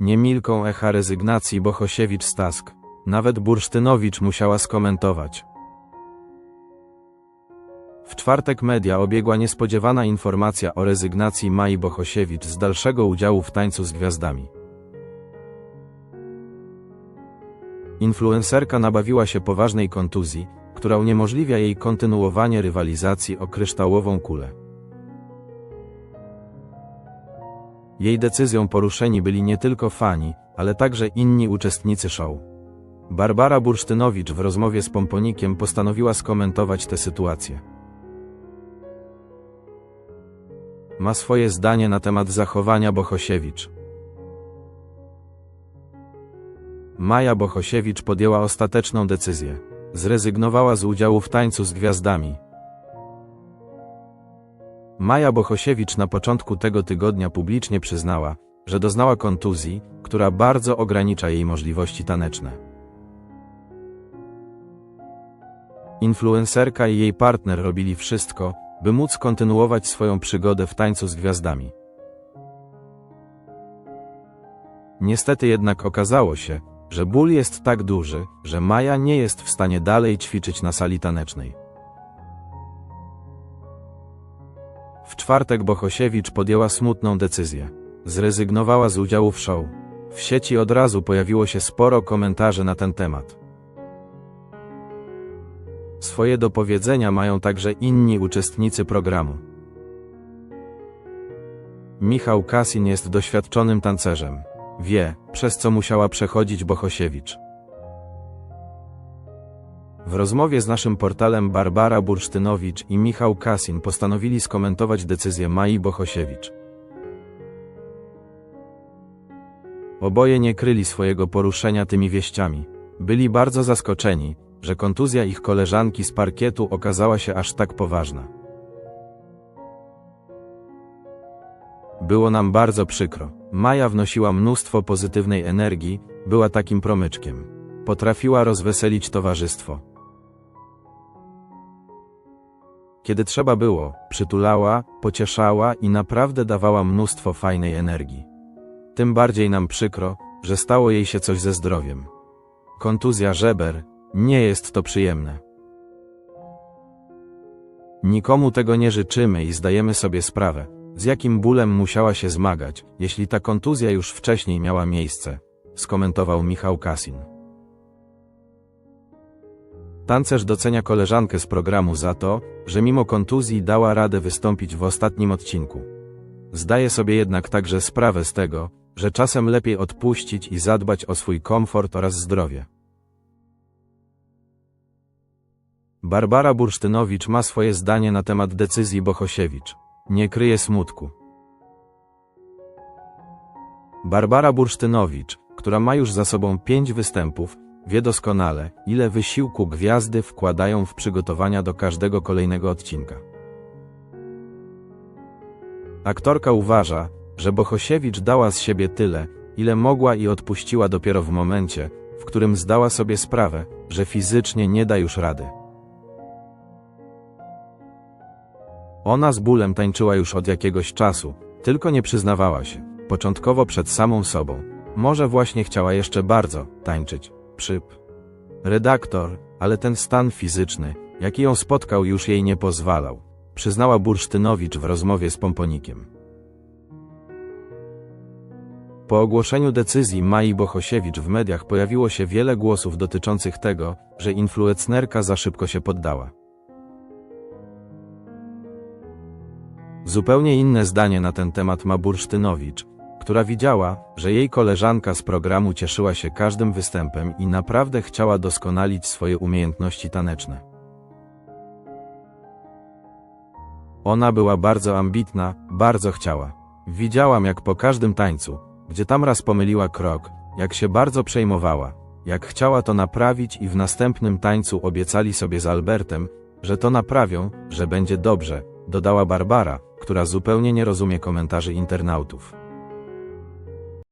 Nie milką echa rezygnacji Bohosiewicz-Stask. Nawet Bursztynowicz musiała skomentować. W czwartek media obiegła niespodziewana informacja o rezygnacji Mai Bohosiewicz z dalszego udziału w tańcu z gwiazdami. Influencerka nabawiła się poważnej kontuzji, która uniemożliwia jej kontynuowanie rywalizacji o kryształową kulę. Jej decyzją poruszeni byli nie tylko fani, ale także inni uczestnicy show. Barbara Bursztynowicz w rozmowie z Pomponikiem postanowiła skomentować tę sytuację. Ma swoje zdanie na temat zachowania Bohosiewicz. Maja Bohosiewicz podjęła ostateczną decyzję. Zrezygnowała z udziału w tańcu z gwiazdami. Maja Bohosiewicz na początku tego tygodnia publicznie przyznała, że doznała kontuzji, która bardzo ogranicza jej możliwości taneczne. Influencerka i jej partner robili wszystko, by móc kontynuować swoją przygodę w tańcu z gwiazdami. Niestety jednak okazało się, że ból jest tak duży, że Maja nie jest w stanie dalej ćwiczyć na sali tanecznej. Czwartek Bohosiewicz podjęła smutną decyzję. Zrezygnowała z udziału w show. W sieci od razu pojawiło się sporo komentarzy na ten temat. Swoje do powiedzenia mają także inni uczestnicy programu. Michał Kasin jest doświadczonym tancerzem. Wie, przez co musiała przechodzić Bohosiewicz. W rozmowie z naszym portalem Barbara Bursztynowicz i Michał Kasin postanowili skomentować decyzję Mai Bohosiewicz. Oboje nie kryli swojego poruszenia tymi wieściami. Byli bardzo zaskoczeni, że kontuzja ich koleżanki z parkietu okazała się aż tak poważna. Było nam bardzo przykro. Maja wnosiła mnóstwo pozytywnej energii, była takim promyczkiem. Potrafiła rozweselić towarzystwo. Kiedy trzeba było, przytulała, pocieszała i naprawdę dawała mnóstwo fajnej energii. Tym bardziej nam przykro, że stało jej się coś ze zdrowiem. Kontuzja żeber, nie jest to przyjemne. Nikomu tego nie życzymy i zdajemy sobie sprawę, z jakim bólem musiała się zmagać, jeśli ta kontuzja już wcześniej miała miejsce, skomentował Michał Kasin. Tancerz docenia koleżankę z programu za to, że mimo kontuzji dała radę wystąpić w ostatnim odcinku. Zdaje sobie jednak także sprawę z tego, że czasem lepiej odpuścić i zadbać o swój komfort oraz zdrowie. Barbara Bursztynowicz ma swoje zdanie na temat decyzji Bohosiewicz. Nie kryje smutku. Barbara Bursztynowicz, która ma już za sobą pięć występów, wie doskonale, ile wysiłku gwiazdy wkładają w przygotowania do każdego kolejnego odcinka. Aktorka uważa, że Bohosiewicz dała z siebie tyle, ile mogła i odpuściła dopiero w momencie, w którym zdała sobie sprawę, że fizycznie nie da już rady. Ona z bólem tańczyła już od jakiegoś czasu, tylko nie przyznawała się, początkowo przed samą sobą. Może właśnie chciała jeszcze bardzo tańczyć. Przyp. Redaktor, ale ten stan fizyczny, jaki ją spotkał, już jej nie pozwalał, przyznała Bursztynowicz w rozmowie z Pomponikiem. Po ogłoszeniu decyzji Mai Bohosiewicz w mediach pojawiło się wiele głosów dotyczących tego, że influencerka za szybko się poddała. Zupełnie inne zdanie na ten temat ma Bursztynowicz, która widziała, że jej koleżanka z programu cieszyła się każdym występem i naprawdę chciała doskonalić swoje umiejętności taneczne. Ona była bardzo ambitna, bardzo chciała. Widziałam jak po każdym tańcu, gdzie tam raz pomyliła krok, jak się bardzo przejmowała, jak chciała to naprawić i w następnym tańcu obiecali sobie z Albertem, że to naprawią, że będzie dobrze, dodała Barbara, która zupełnie nie rozumie komentarzy internautów.